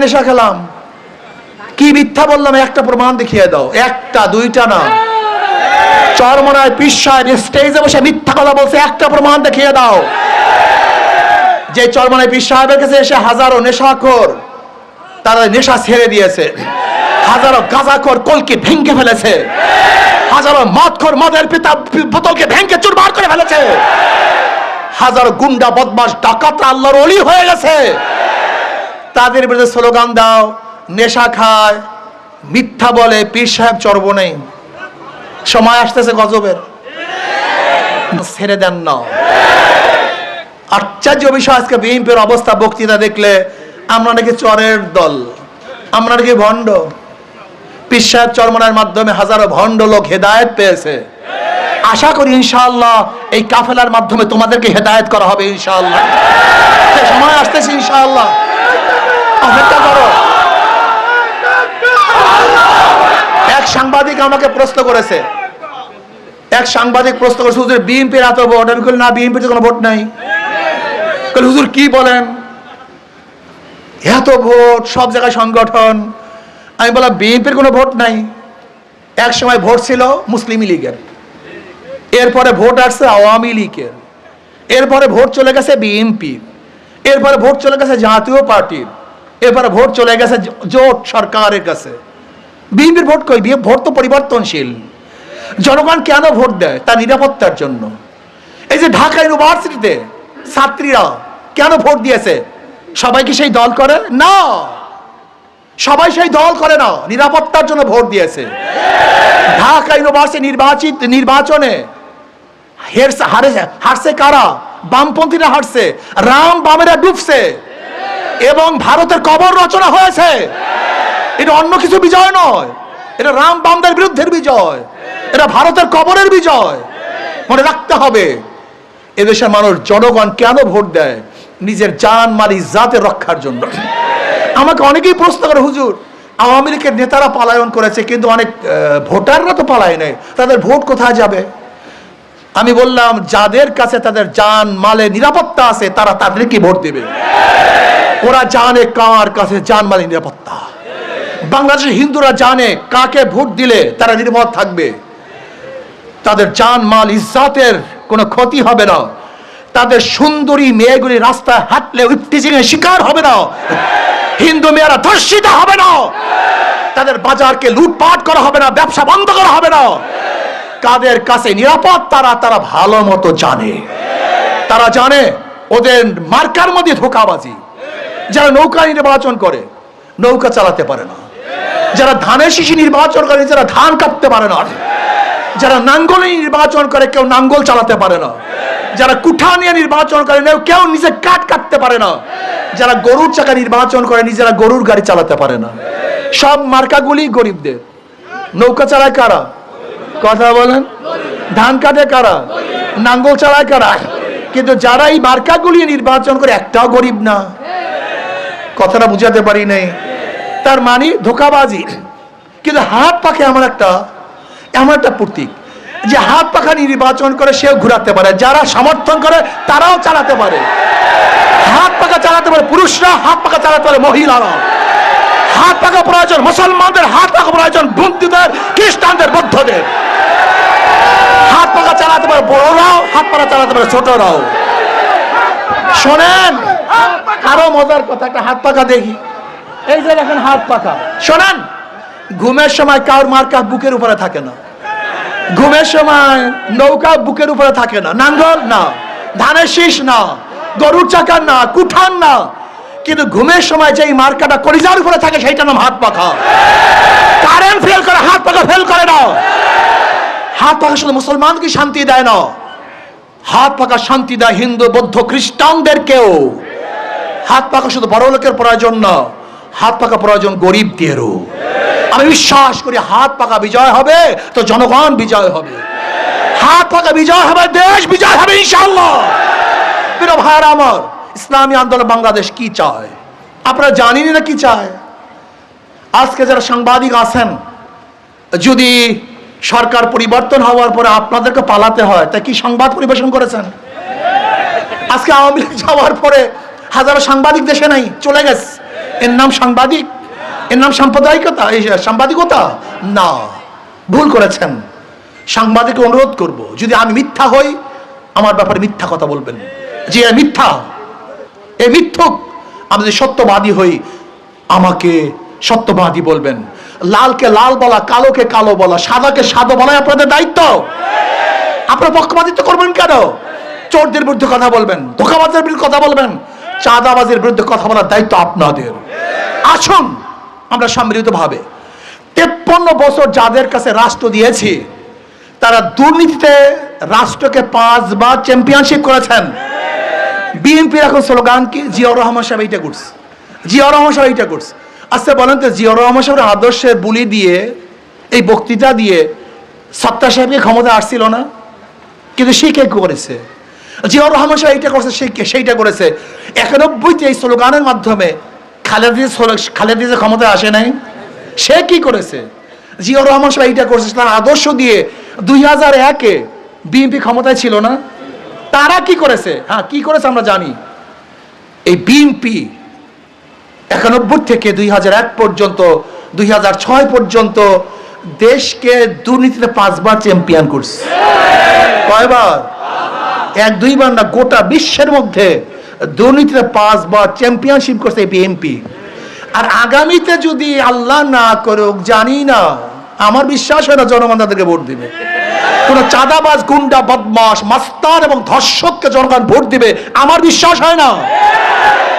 নেশা খেলাম। কি মিথ্যা বললাম, একটা প্রমাণ দেখিয়ে দাও। একটা, দুইটা না। চরমনায় পিসায় স্টেজে বসে মিথ্যা কথা বলছে, একটা প্রমাণ দেখিয়ে দাও। যে চরমনায় পীর সাহেবের কাছে এসে হাজারো নেশাখোর তারা নেশা ছেড়ে দিয়েছে। হাজারো গাঁজাখোর কলকে ভেঙে ফেলেছে। হাজারো মদখোর মদের পিতা বোতলকে ভেঙে চুরমার করে ফেলেছে। হাজারো গুন্ডা বদমাস ডাকাতরা আল্লাহর অলি হয়ে গেছে। তাদের বিরুদ্ধে স্লোগান দাও, নেশা খায়, মিথ্যা বলে, পীর সাহেব চর্ব নেই। সময় আসতেছে গজবের। ছেড়ে দেন না। আশ্চর্য বিষয়, আজকে বিএনপির অবস্থা, বক্তৃতা দেখলে আমরা নাকি চরের দল, আমরা নাকি ভণ্ড। পীর সাহেব চরমনার মাধ্যমে হাজারো ভণ্ড লোক হেদায়েত পেয়েছে। আশা করি ইনশাআল্লাহ এই কাফেলার মাধ্যমে তোমাদেরকে হেদায়েত করা হবে ইনশাআল্লাহ। সময় আসতেছে ইনশাআল্লাহ। অপেক্ষা করো। এক সাংবাদিক আমাকে প্রশ্ন করেছে। এক সাংবাদিক প্রশ্ন করেছে, হুজুর বিএনপির এত ভোট? আমি না বিএনপির কোনো ভোট নাই। হুজুর, কি বলেন? এত ভোট, সব জায়গায় সংগঠন। আমি বললাম বিএনপির কোনো ভোট নাই। এক সময় ভোট ছিল মুসলিম লীগের। এরপরে ভোট আসছে আওয়ামী লীগের। এরপরে ভোট চলে গেছে বিএনপির এরপরে ভোট চলে গেছে জাতীয় পার্টির। এরপরে ভোট চলে গেছে জোট সরকারের কাছে। বিএনপির ভোট কই? ভোট তো পরিবর্তনশীল। জনগণ কেন ভোট দেয়? তার নিরাপত্তার জন্য। এই যে ঢাকা ইউনিভার্সিটিতে ছাত্রীরা কেন ভোট দিয়েছে? সবাই কি সেই দল করে? না। সবাই সেই দল করে না। নিরাপত্তার জন্য ভোট দিয়েছে। ঢাকা ইউনিভার্সিটি নির্বাচিত নির্বাচনে হেরছে হারে হারছে কারা? বামপন্থীরা হারছে, রাম বামেরা ডুবছে, এবং ভারতের কবর রচনা হয়েছে। এটা অন্য কিছু বিজয় নয়, এটা রাম বামদের বিরুদ্ধের বিজয়, এটা ভারতের কবরের বিজয়। মনে রাখতে হবে, এদেশের মানুষ জনগণ কেন ভোট দেয়? নিজের জান মাল ইজ্জাতের রক্ষার জন্য। আমাকে অনেকেই প্রশ্ন করে, হুজুর, আওয়ামী লীগের নেতারা পালায়ন করেছে, কিন্তু অনেক ভোটাররা তো পালায় নেই তাদের ভোট কোথায় যাবে? আমি বললাম, যাদের কাছে তাদের জান মালে নিরাপত্তা আছে, তারা তাদেরকে ভোট দেবে। ওরা জানে কার কাছে জান মালে নিরাপত্তা। বাংলাদেশের হিন্দুরা জানে কাকে ভোট দিলে তারা নিরাপদ থাকবে। তাদের জান মাল, ইজ্জাতের কোনো ক্ষতি হবে না। তাদের সুন্দরী মেয়েগুলি রাস্তায় হাঁটলে ইফটিজিং এর শিকার হবে না। হিন্দু মেয়েরা ধর্ষিত হবে না। তাদের বাজারকে লুটপাট করা হবে না, ব্যবসা বন্ধ করা হবে না। কাদের কাছে নিরাপদ, তারা তারা ভালো মতো জানে। তারা জানে ওদের মার্কার মধ্যে ধোকাবাজি। যারা নৌকা নির্বাচন করে, নৌকা চালাতে পারে না। যারা ধানের শিশি নির্বাচন করে, যারা ধান কাটতে পারে না। যারা নাঙ্গল নির্বাচন করে, কেউ নাঙ্গল চালাতে পারে না। যারা কুঠা নিয়ে নির্বাচন করে কেউ নিজে কাঠ কাটতে পারে না। যারা গরুর চাকা নির্বাচন করে, নিজেরা গরুর গাড়ি চালাতে পারে না। সব মার্কাগুলি গরিবদের। নৌকা চালায় কারা? কথা বলেন। ধান কাটে কারা? নাঙ্গল চালায় কারা? কিন্তু যারা এই মার্কাগুলি নির্বাচন করে একটাও গরিব না। কথাটা বুঝাতে পারি নাই। তার মানে ধোকাবাজি কিন্তু হাত পাখে এমন একটা এমন একটা প্রতীক যে হাত পাখা নির্বাচন করে সেও ঘুরাতে পারে। যারা সমর্থন করে, তারাও চালাতে পারে। হাত পাখা চালাতে পারে পুরুষরা, হাত পাখা চালাতে পারে মহিলারা। হাত পাখা প্রয়োজন মুসলমানদের, হাত পাখা প্রয়োজন বন্ধুদের খ্রিস্টানদের, বৌদ্ধদের। হাত পাখা চালাতে পারে বড়রাও হাত পাখা চালাতে পারে ছোটরাও শোনেন, আরও মজার কথা, একটা হাত পাখা দেখি। এই যে দেখেন হাত পাখা শোনেন, ঘুমের সময় কার মার্কা বুকের উপরে থাকে না। ঘুমের সময় নৌকা বুকের উপরে থাকে না। নাঙ্গল না। ধানের শীষ না। গরুর চাকার না। কুঠান না। কিন্তু ঘুমের সময় যে মার্কাটা কলিজার উপরে থাকে সেইটা নাম হাত পাখা কারেন্ট ফেল করে, হাত পাখা ফেল করে না। হাত পাখা শুধু মুসলমানকে শান্তি দেয় না। হাত পাকা শান্তি দেয় হিন্দু, বৌদ্ধ খ্রিস্টানদেরকেও হাত পাকা শুধু বড় লোকের প্রয়োজন না, হাত পাকা প্রয়োজন গরিবদেরও আমি বিশ্বাস করি হাত পাকা বিজয় হবে তো জনগণ বিজয় হবে। হাত পাকা বিজয় হবে, দেশ বিজয় হবে ইনশাল্লাহ প্রিয় ভাইয়ের আমার, ইসলামী আন্দোলন বাংলাদেশ কি চায়? আপনারা জানেনই না কি চায়? আজকে যারা সাংবাদিক আছেন, যদি সরকার পরিবর্তন হওয়ার পরে আপনাদেরকে পালাতে হয়। তাই কি সংবাদ পরিবেশন করেছেন? আজকে আওয়ামী লীগ যাওয়ার পরে হাজারো সাংবাদিক দেশে নাই, চলে গেছে। এর নাম সাংবাদিক? এর নাম সাম্প্রদায়িকতা? এই সাংবাদিকতা? না, ভুল করেছেন। সাংবাদিককে অনুরোধ করব, যদি আমি মিথ্যা হই, আমার ব্যাপারে মিথ্যা কথা বলবেন। যে মিথ্যা, এ মিথ্যুক, আমি যদি সত্যবাদী হই, আমাকে সত্যবাদী বলবেন। লালকে লাল বলা, কালোকে কালো বলা, সাদাকে সাদা বলাই আপনাদের দায়িত্ব? আপনারা পক্ষপাতিত্ব করবেন কেন? চোরদের বিরুদ্ধে কথা বলবেন ধোকাবাজের বিরুদ্ধে কথা বলবেন চাঁদাবাজের বিরুদ্ধে কথা বলার দায়িত্ব আপনাদের। আসুন, আমরা সম্মিলিত ভাবে তেপ্পন্ন বছর যাদের কাছে রাষ্ট্র দিয়েছি, তারা দুর্নীতিতে রাষ্ট্রকে পাঁচবার চ্যাম্পিয়নশিপ করেছেন। বিএনপির এখন স্লোগান কি? জিয়াউর রহমান সাহেব এইটা করছে। জিয়াউর রহমান সাহেব এইটা করছে। আচ্ছা বলেন তো, জিয়াউর রহমান সাহেবের আদর্শের বুলি দিয়ে, এই বক্তৃতা দিয়ে সত্তা সাহেবকে ক্ষমতা আসছিল না? কিন্তু সে কে করেছে? জিয়াউর রহমান সাহেব এইটা করছে কে, সেইটা করেছে। একানব্বইতে এই স্লোগানের মাধ্যমে খালেদি খালেদি যে ক্ষমতায় আসে নাই? সে কি করেছে? জিয়াউর রহমান সাহেব এইটা করেছে, তার আদর্শ দিয়ে দুই হাজার একে বিএনপি ক্ষমতায় ছিল না? তারা কি করেছে? হ্যাঁ কি করেছে আমরা জানি। এই বিএনপি একানব্বই থেকে দুই হাজার এক পর্যন্ত, দুই হাজার ছয় পর্যন্ত দেশকে দুর্নীতিতে পাঁচবার চ্যাম্পিয়ন করছে। কয়বার? এক, দুইবার না, গোটা বিশ্বের মধ্যে দুর্নীতিতে পাঁচবার চ্যাম্পিয়নশিপ করছে বিএনপি আর আগামীতে যদি আল্লাহ না করুক, জানি না, আমার বিশ্বাস হয় না জনগণ তাদেরকে ভোট দিবে। কোন চাঁদাবাজ, গুন্ডা বদমাস মাস্তান এবং ধর্ষককে জনগণ ভোট দিবে, আমার বিশ্বাস হয় না।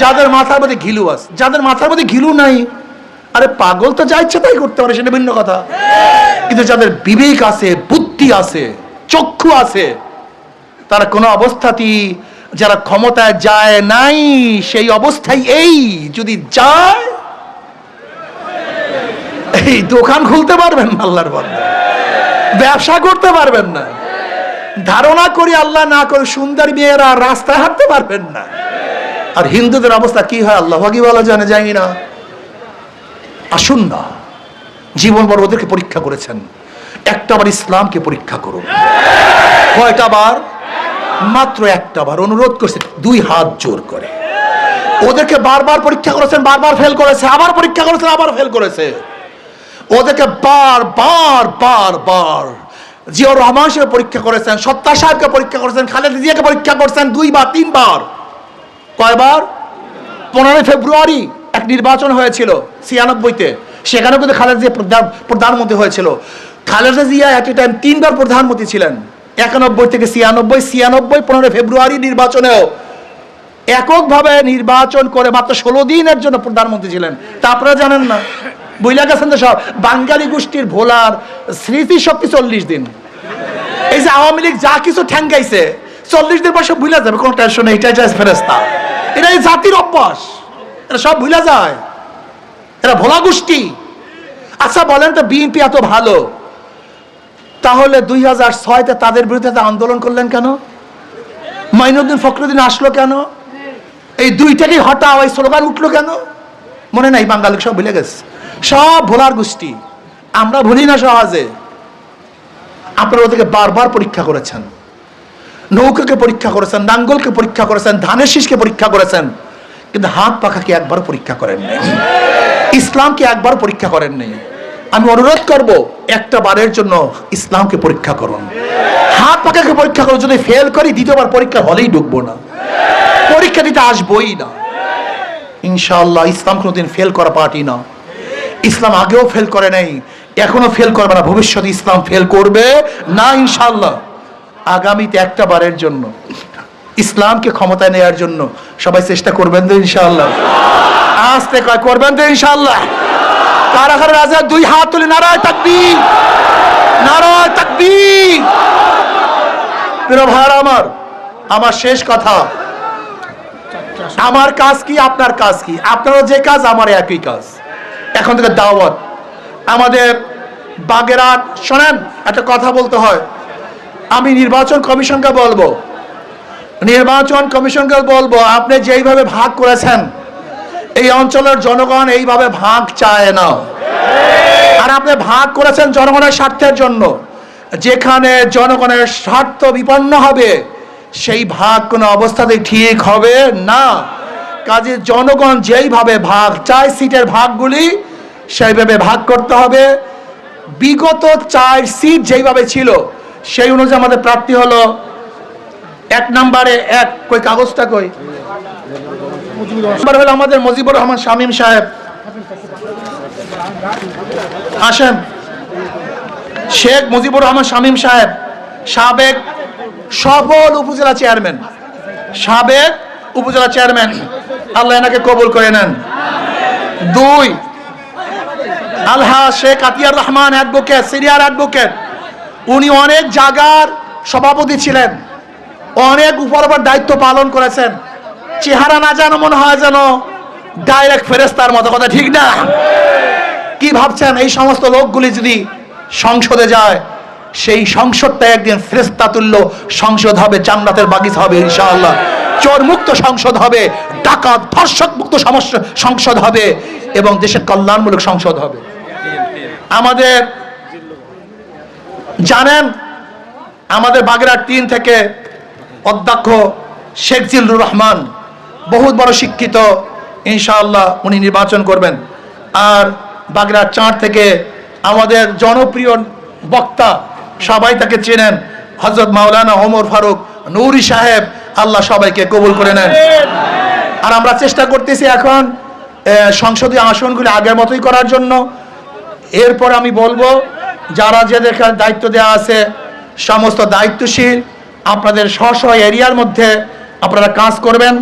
যাদের মাথার মধ্যে ঘিলু আছে, যাদের মাথার মধ্যে ঘিলু নাই, আরে পাগল তো যা ইচ্ছা তাই করতে পারে, সেটা ভিন্ন কথা। কিন্তু যাদের বিবেক আছে, বুদ্ধি আছে, চক্ষু আছে, তারা কোনো অবস্থাতেই যারা ক্ষমতায় যায় নাই, সেই অবস্থায় এই, যদি যায়, এই দোকান খুলতে পারবেন না আল্লাহর ব্যবসা করতে পারবেন না। ধারণা করি আল্লাহ না করে সুন্দর মেয়েরা রাস্তায় হাঁটতে পারবেন না। আর হিন্দুদের অবস্থা কি হয়? আল্লাহ কি জানে জানি না আসুন না। জীবন বড় ওদেরকে পরীক্ষা করেছেন। একটা বার ইসলামকে পরীক্ষা করুন। কয়টা বার? মাত্র একটা বার অনুরোধ করছে, দুই হাত জোর করে। ওদেরকে বারবার পরীক্ষা করেছেন, বারবার ফেল করেছে, আবার পরীক্ষা করেছেন, আবার ফেল করেছে। ওদেরকে বার বার বার বার জিয়াউর রহমান সাহেব পরীক্ষা করেছেন, সত্তা সাহেবকে পরীক্ষা করেছেন, খালেদ জিয়াকে পরীক্ষা করেছেন দুইবার তিনবার কয়বার? পনেরোই ফেব্রুয়ারি এক নির্বাচন হয়েছিল ছিয়ানব্বইতে। সেখানেও কিন্তু খালেদা জিয়া প্রধান প্রধানমন্ত্রী হয়েছিল। Khaleda Zia at a time তিনবার প্রধানমন্ত্রী ছিলেন। একানব্বই থেকে ছিয়ানব্বই ছিয়ানব্বই, পনেরোই ফেব্রুয়ারি নির্বাচনেও। এককভাবে নির্বাচন করে মাত্র ষোলো দিনের জন্য প্রধানমন্ত্রী ছিলেন। তা আপনারা জানেন না। বুঝলা গেছেন তো সব। বাঙালি গোষ্ঠীর ভোলার স্মৃতি শক্তি চল্লিশ দিন। এই যে আওয়ামী লীগ যা কিছু ঠ্যাঙ্গাইছে, চল্লিশ দিন সব ভুলে যাবে, কোনো টেনশন যায় ফেরেস্তা এটা এই জাতির অভ্যাস। এটা সব ভুলে যায়। এরা ভোলা গোষ্ঠী। আচ্ছা বলেন তো, বিএনপি এত ভালো। তাহলে দুই হাজার ছয়তে তাদের বিরুদ্ধে আন্দোলন করলেন কেন? মাইনুদ্দিন ফখরুদ্দিন আসলো কেন? এই দুইটাকে হটাও, এই স্লোগান উঠল কেন? মনে নাই, বাঙালি সব ভুলে গেছে। সব ভোলার গোষ্ঠী। আমরা ভুলি না সহজে। আপনারা ওদেরকে বারবার পরীক্ষা করেছেন। নৌকাকে পরীক্ষা করেছেন, নাঙ্গলকে পরীক্ষা করেছেন ধানের শীষকে পরীক্ষা করেছেন, কিন্তু হাত পাখাকে একবার পরীক্ষা করেন নাই। ইসলামকে একবার পরীক্ষা করেন নাই। আমি অনুরোধ করব, একটা বারের জন্য ইসলামকে পরীক্ষা করুন। হাত পাখাকে পরীক্ষা করুন, যদি ফেল করি, দ্বিতীয়বার পরীক্ষা হলেই ঢুকবো না। পরীক্ষা দিতে আসবোই না। ইনশাআল্লাহ, ইসলাম কোনোদিন ফেল করা পার্টি না। ইসলাম আগেও ফেল করে নাই, এখনও ফেল করবে না। ভবিষ্যতে ইসলাম ফেল করবে না, ইনশাআল্লাহ। আগামীতে একটা বারের জন্য। ইসলামকে ক্ষমতায় নেওয়ার জন্য সবাই চেষ্টা করবেন তো ইনশাআল্লাহ। আসতে কয়, করবেন তো ইনশাআল্লাহ। কারাগার রাজা দুই হাত তুলে নারায় তাকবীর। নারায় তাকবীর। প্রিয় আমার আমার শেষ কথা। আমার কাজ কি, আপনার কাজ কি? আপনারও যে কাজ আমার একই কাজ। এখন থেকে দাওয়াত। আমাদের বাগেরহাট, শোনেন, একটা কথা বলতে হয়। আমি নির্বাচন কমিশনকে বলব। নির্বাচন কমিশনকে বলব, আপনি যেইভাবে ভাগ করেছেন, এই অঞ্চলের জনগণ এইভাবে ভাগ চায় না। আর আপনি ভাগ করেছেন জনগণের স্বার্থের জন্য। যেখানে জনগণের স্বার্থ বিপন্ন হবে, সেই ভাগ কোনো অবস্থাতে ঠিক হবে না। কাজে জনগণ যেইভাবে ভাগ চায়, সিটের ভাগগুলি সেইভাবে ভাগ করতে হবে। বিগত চার সিট যেইভাবে ছিল সেই অনুযায়ী আমাদের প্রাপ্তি হলো এক নাম্বারে এক। কই, কাগজটা কই? হলো আমাদের মজিবুর রহমান শামীম সাহেব। আসেন। শেখ মুজিবুর রহমান শামীম সাহেব, সাবেক সফল উপজেলা চেয়ারম্যান। সাবেক উপজেলা চেয়ারম্যান। আল্লাহ এনাকে কবুল করে নেন। দুই, আলহা শেখ আতিয়ার রহমান অ্যাডভোকেট, সিরিয়ার অ্যাডভোকেট। উনি অনেক জায়গার সভাপতি ছিলেন। অনেক উপর উপর দায়িত্ব পালন করেছেন। চেহারা না যেন মনে হয় যেন ডাইরেক্ট ফেরেস্তার মতো, কথা ঠিক না? কি ভাবছেন? এই সমস্ত লোকগুলি যদি সংসদে যায়, সেই সংসদটা একদিন ফেরেস্তা তুল্য সংসদ হবে, জান্নাতের বাগিচা হবে, ইনশাআল্লাহ। চোর মুক্ত সংসদ হবে, ডাকাত ধর্ষক মুক্ত সমস্যা সংসদ হবে এবং দেশের কল্যাণমূলক সংসদ হবে। আমাদের জানেন, আমাদের বাগেরহাট তিন থেকে অধ্যক্ষ শেখ জিল্লুর রহমান বহুত বড় শিক্ষিত, ইনশাআল্লাহ উনি নির্বাচন করবেন। আর বাগেরহাট চার থেকে আমাদের জনপ্রিয় বক্তা সবাই তাকে চেনেন হজরত মাওলানা ওমর ফারুক নৌরি সাহেব। আল্লাহ সবাইকে কবুল করে নেন। আর আমরা চেষ্টা করতেছি এখন সংসদীয় আসনগুলি আগের মতোই করার জন্য। এরপর আমি বলব যারা যাদের দায়িত্ব দেওয়া আছে, সমস্ত দায়িত্বশীল, আপনাদের স্ব স্ব এরিয়ার মধ্যে আপনারা কাজ করবেন।